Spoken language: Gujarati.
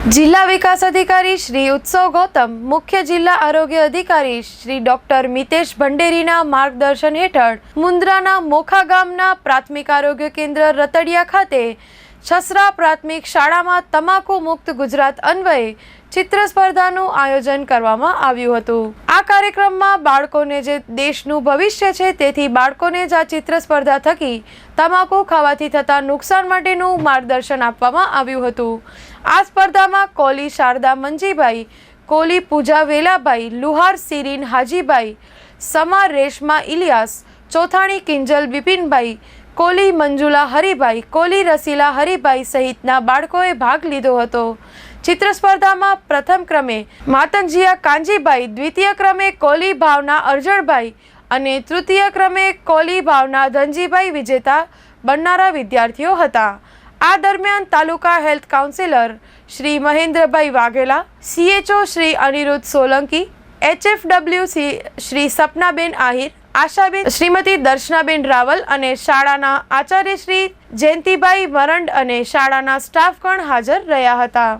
જિલ્લા વિકાસ અધિકારી શ્રી ઉત્સવ ગૌતમ, મુખ્ય જિલ્લા આરોગ્ય અધિકારી શ્રી ડોક્ટર મિતેશ ભંડેરીના માર્ગદર્શન હેઠળ મુન્દ્રાના મોખા ગામના પ્રાથમિક આરોગ્ય કેન્દ્ર રતડિયા ખાતે છસરા પ્રાથમિક શાળામાં તમાકુ મુક્ત ગુજરાત અન્વયે ચિત્ર સ્પર્ધાનું આયોજન કરવામાં આવ્યું હતું. કાર્યક્રમમાં બાળકોને જે દેશનું ભવિષ્ય છે તેથી બાળકોને જ આ ચિત્ર સ્પર્ધા થકી તમાકુ ખાવાથી થતા નુકસાન માટેનું માર્ગદર્શન આપવામાં આવ્યું હતું. આ સ્પર્ધામાં કોલી શારદા મંજીભાઈ, કોલી પૂજા વેલાભાઈ, લુહાર સિરીન હાજીભાઈ, સમા રેશમા ઇલિયાસ, ચોથાણી કિંજલ બિપિનભાઈ કોલી મંજુલા હરિભાઈ, કોલી રસીલા હરિભાઈ સહિતના બાળકોએ ભાગ લીધો હતો. ચિત્ર સ્પર્ધામાં પ્રથમ ક્રમે માતંજીયા કાંજીભાઈ દ્વિતીય ક્રમે કોલી ભાવના અરજણભાઈ અને તૃતીય ક્રમે કોલી ભાવના ધનજીભાઈ વિજેતા બનનારા વિદ્યાર્થીઓ હતા. આ દરમિયાન taluka health counsellor Shri Mahendrabhai Vaghela CHO Shri Aniruddh Solanki HFW Shri Sapnaben Ahir, Ashaben, Shrimati Darshanaben Raval અને શાળાના આચાર્ય શ્રી જયંતિભાઈ મરંડ અને શાળાના સ્ટાફગણ હાજર રહ્યા હતા.